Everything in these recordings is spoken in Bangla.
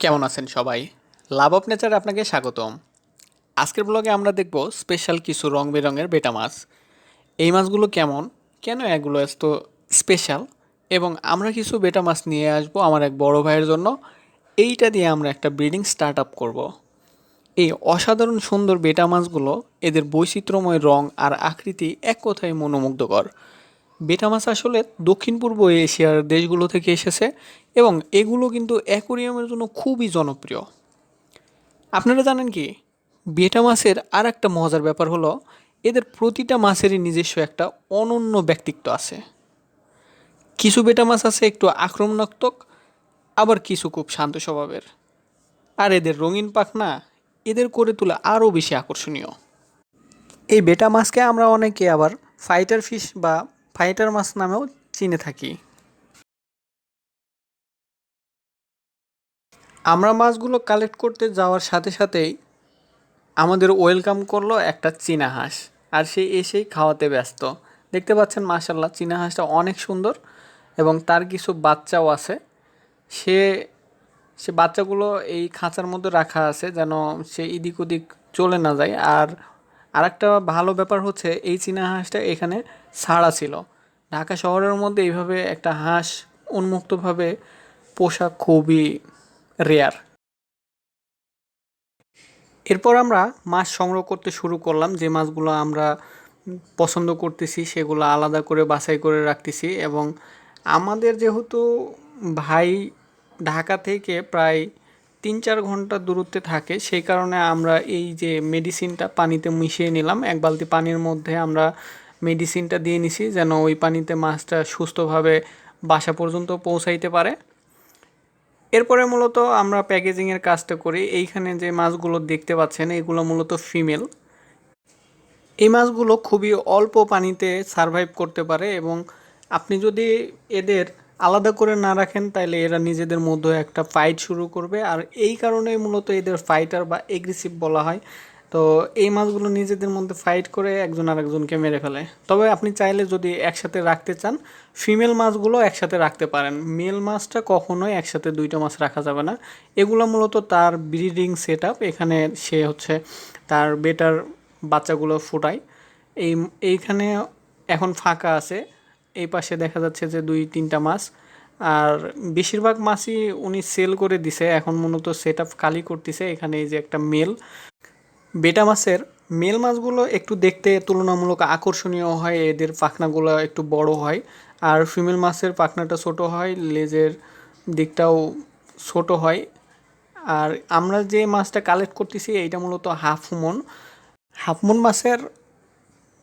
কেমন আছেন সবাই? লাভ অফ নেচার আপনাকে স্বাগতম। আজকের ব্লগে আমরা দেখব স্পেশাল কিছু রং বেরঙের বেটা মাছ। এই মাছগুলো কেমন? কেন এগুলো এত স্পেশাল এবং আমরা কিছু বেটা মাছ নিয়ে আসব আমার এক বড় ভাইয়ের জন্য। এইটা দিয়ে আমরা একটা ব্রিডিং স্টার্ট আপ করব। এই অসাধারণ সুন্দর বেটা মাছগুলো এদের বৈচিত্র্যময় রং আর আকৃতি এক কথায় মনোমুগ্ধকর। বেটা মাছ আসলে দক্ষিণ পূর্ব এশিয়ার দেশগুলো থেকে এসেছে এবং এগুলো কিন্তু অ্যাকোরিয়ামের জন্য খুবই জনপ্রিয়। আপনারা জানেন কি? বেটা মাছের আর একটা মজার ব্যাপার হলো, এদের প্রতিটা মাছেরই নিজস্ব একটা অনন্য ব্যক্তিত্ব আছে। কিছু বেটা মাছ আছে একটু আক্রমণাত্মক, আবার কিছু খুব শান্ত স্বভাবের। আর এদের রঙিন পাখনা এদের করে তোলা আরও বেশি আকর্ষণীয়। এই বেটা মাছকে আমরা অনেকে আবার ফাইটার ফিশ বা ফাইটার মাছ নামেও চিনে থাকি। আমরা মাছগুলো কালেক্ট করতে যাওয়ার সাথে সাথেই আমাদের ওয়েলকাম করল একটা চীনা হাঁস আর সে এসেই খাওয়াতে ব্যস্ত। দেখতে পাচ্ছেন মাশাল্লাহ চীনা হাঁসটা অনেক সুন্দর এবং তার কিছু বাচ্চাও আছে। সে সে বাচ্চাগুলো এই খাঁচার মধ্যে রাখা আছে যেন সে এদিক ওদিক চলে না যায়। আর আরেকটা ভালো ব্যাপার হচ্ছে এই চীনা হাঁসটা এখানে ছাড়া ছিল। ঢাকা শহরের মধ্যে এইভাবে একটা হাঁস উন্মুক্তভাবে পোষা খুবই রেয়ার এরপর আমরা মাছ সংগ্রহ করতে শুরু করলাম। যে মাছগুলো আমরা পছন্দ করতেছি সেগুলো আলাদা করে বাছাই করে রাখতেছি এবং আমাদের যেহেতু ভাই ঢাকা থেকে প্রায় তিন চার ঘণ্টা দূরত্বে থাকে, সেই কারণে আমরা এই যে মেডিসিনটা পানিতে মিশিয়ে নিলাম, এক বালতি পানির মধ্যে আমরা মেডিসিনটা দিয়ে নিছি যেন ওই পানিতে মাছটা সুস্থভাবে বাসা পর্যন্ত পৌঁছাইতে পারে। এরপরে মূলত আমরা প্যাকেজিংয়ের কাজটা করি। এইখানে যে মাছগুলো দেখতে পাচ্ছেন, এগুলো মূলত ফিমেল এই মাছগুলো খুবই অল্প পানিতে সারভাইভ করতে পারে এবং আপনি যদি এদের আলাদা করে না রাখেন তাহলে এরা নিজেদের মধ্যে একটা ফাইট শুরু করবে। আর এই কারণেই মূলত এদের ফাইটার বা এগ্রেসিভ বলা হয়। তো এই মাছগুলো নিজেদের মধ্যে ফাইট করে একজন আরেকজনকে মেরে ফেলে। তবে আপনি চাইলে যদি একসাথে রাখতে চান ফিমেল মাছগুলো একসাথে রাখতে পারেন। মেল মাছটা কখনোই একসাথে দুইটা মাছ রাখা যাবে না। এগুলো মূলত তার ব্রিডিং সেট এখানে সে হচ্ছে তার বেটার বাচ্চাগুলো ফুটায়। এই, এইখানে এখন ফাঁকা আছে। এই পাশে দেখা যাচ্ছে যে দুই, তিনটা মাছ। আর বেশিরভাগ মাছই উনি সেল করে দিছে। এখন মূলত সেট আপ খালি করতেছে এখানে এই যে একটা মেল বেটা মাছের মেল মাছগুলো একটু দেখতে তুলনামূলক আকর্ষণীয় হয়, এদের পাখনাগুলো একটু বড় হয়। আর ফিমেল মাছের পাখনাটা ছোট হয়, লেজের দিকটাও ছোট হয়। আর আমরা যে মাছটা কালেক্ট করতেছি, এইটা মূলত হাফ মন হাফ মন মাছের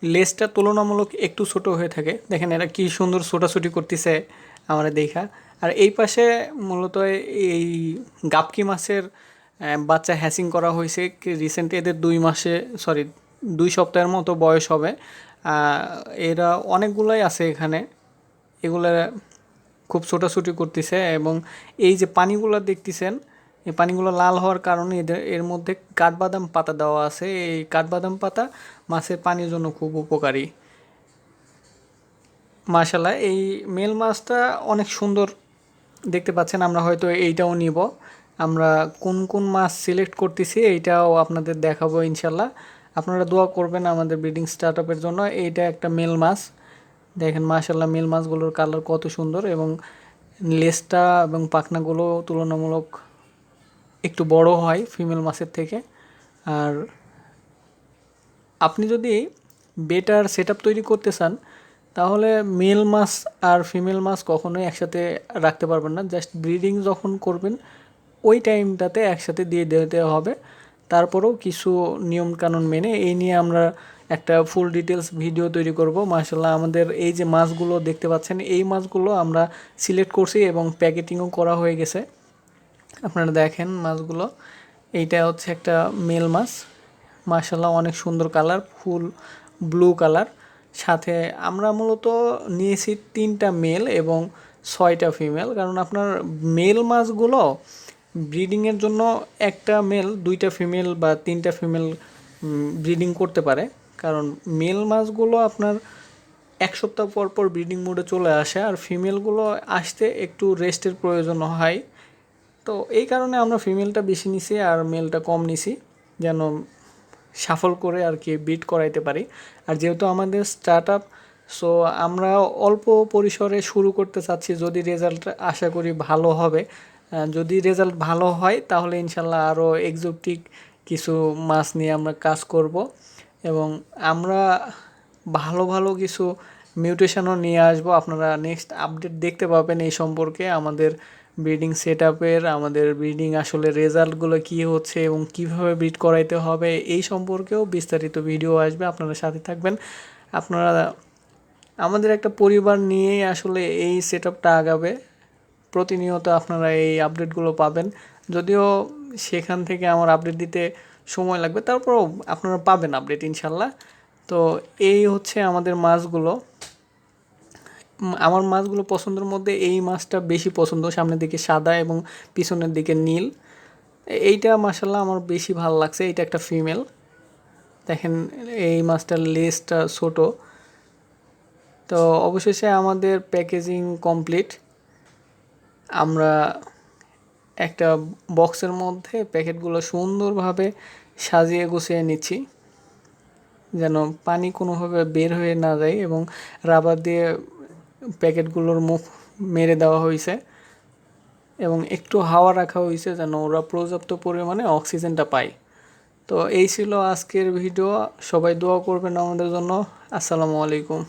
লেজটা তুলনামূলক একটু ছোট হয়ে থাকে। দেখেন এরা কি সুন্দর ছোটাছুটি করতেছে আমরা দেখা। আর এই পাশে মূলত এই গাপকি মাছের বাচ্চা হ্যাসিং করা হয়েছে। রিসেন্ট এদের দুই মাসে সরি দুই সপ্তাহের মতো বয়স হবে। এরা অনেকগুলোই আছে এখানে। এগুলো খুব ছোটাছুটি করতেছে এবং এই যে পানিগুলো দেখতেছেন এই পানিগুলো লাল হওয়ার কারণে এদের, এর মধ্যে কাঠবাদাম পাতা দেওয়া আছে। এই কাঠবাদাম পাতা মাছের পানির জন্য খুব উপকারী। মাশাল্লাহ এই মেল মাছটা অনেক সুন্দর দেখতে পাচ্ছেন, আমরা হয়তো এইটাও নিব। আমরা কোন কোন মাছ সিলেক্ট করতেছি এইটাও আপনাদের দেখাবো ইনশাল্লাহ আপনারা দোয়া করবেন আমাদের ব্রিডিং স্টার্ট আপের জন্য, এইটা একটা মেল মাছ। দেখেন মাশাল্লাহ মেল মাছগুলোর কালার কত সুন্দর এবং লেজটা এবং পাখনাগুলো তুলনামূলক একটু বড় হয় ফিমেল মাছের থেকে। আর আপনি যদি বেটার সেট তৈরি করতে চান, তাহলে মেল মাছ আর ফিমেল মাছ কখনোই একসাথে রাখতে পারবেন না। জাস্ট ব্রিডিং যখন করবেন, ওই টাইমটাতে একসাথে দিয়ে দিতে হবে। তারপরেও কিছু নিয়মকানুন মেনে এই নিয়ে আমরা একটা ফুল ডিটেলস ভিডিও তৈরি করব। মার্শাল্লাহ আমাদের এই যে মাছগুলো দেখতে পাচ্ছেন, এই মাছগুলো আমরা সিলেক্ট করছি এবং প্যাকেটিংও করা হয়ে গেছে। আপনারা দেখেন মাছগুলো। এইটা হচ্ছে একটা মেল মাছ। মার্শাল্লাহ অনেক সুন্দর কালার, ফুল ব্লু কালার। সাথে আমরা মূলত নিয়েছি তিনটা মেল এবং ছয়টা ফিমেল। কারণ আপনার মেল মাছগুলো ব্রিডিংয়ের জন্য একটা মেল, দুইটা ফিমেল বা তিনটা ফিমেল ব্রিডিং করতে পারে। কারণ মেল মাছগুলো আপনার এক সপ্তাহ পর পর ব্রিডিং মোডে চলে আসে। আর ফিমেলগুলো আসতে একটু রেস্টের প্রয়োজন হয়। তো এই কারণে আমরা ফিমেলটা বেশি নিছি আর মেলটা কম নিছি, যেন সাফল করে আর কি বিট করাইতে পারি। আর যেহেতু আমাদের স্টার্ট আপ সো আমরা অল্প পরিসরে শুরু করতে চাচ্ছি, যদি রেজাল্ট আশা করি ভালো হবে। যদি রেজাল্ট ভালো হয়, তাহলে ইনশাল্লাহ আরও এক্সোটিক কিছু মাছ নিয়ে আমরা কাজ করব। এবং আমরা ভালো ভালো কিছু মিউটেশনও নিয়ে আসব। আপনারা নেক্সট আপডেট দেখতে পাবেন এই সম্পর্কে আমাদের ব্রিডিং সেট আপের আমাদের ব্রিডিং আসলে রেজাল্টগুলো কী হচ্ছে এবং কীভাবে ব্রিড করাইতে হবে, এই সম্পর্কেও বিস্তারিত ভিডিও আসবে, আপনারা সাথে থাকবেন। আপনারা, আমাদের একটা পরিবার নিয়েই আসলে এই সেট আপটা আগাবে। প্রতিনিয়ত আপনারা এই আপডেটগুলো পাবেন। যদিও সেখান থেকে আমার আপডেট দিতে সময় লাগবে, তারপরও আপনারা পাবেন আপডেট ইনশাল্লাহ। তো এই হচ্ছে আমাদের মাছগুলো। আমার মাছগুলো পছন্দের মধ্যে এই মাছটা বেশি পছন্দ, সামনের দিকে সাদা এবং পিছনের দিকে নীল। এইটা মাসাল্লাহ আমার বেশি ভালো লাগছে, এইটা একটা ফিমেল। দেখেন, এই মাছটার লেজটা ছোটো। তো অবশেষে আমাদের প্যাকেজিং কমপ্লিট। আমরা একটা বক্সের মধ্যে প্যাকেটগুলো সুন্দরভাবে সাজিয়ে গুছিয়ে নিচ্ছি, যেন পানি কোনোভাবে বের হয়ে না যায় এবং রাবার দিয়ে প্যাকেটগুলোর মুখ মেরে দেওয়া হয়েছে এবং একটু হাওয়া রাখা হয়েছে যেন ওরা পর্যাপ্ত পরিমাণে অক্সিজেনটা পায়। তো এই ছিল আজকের ভিডিও। সবাই দোয়া করবেন আমাদের জন্য। আসসালামু আলাইকুম।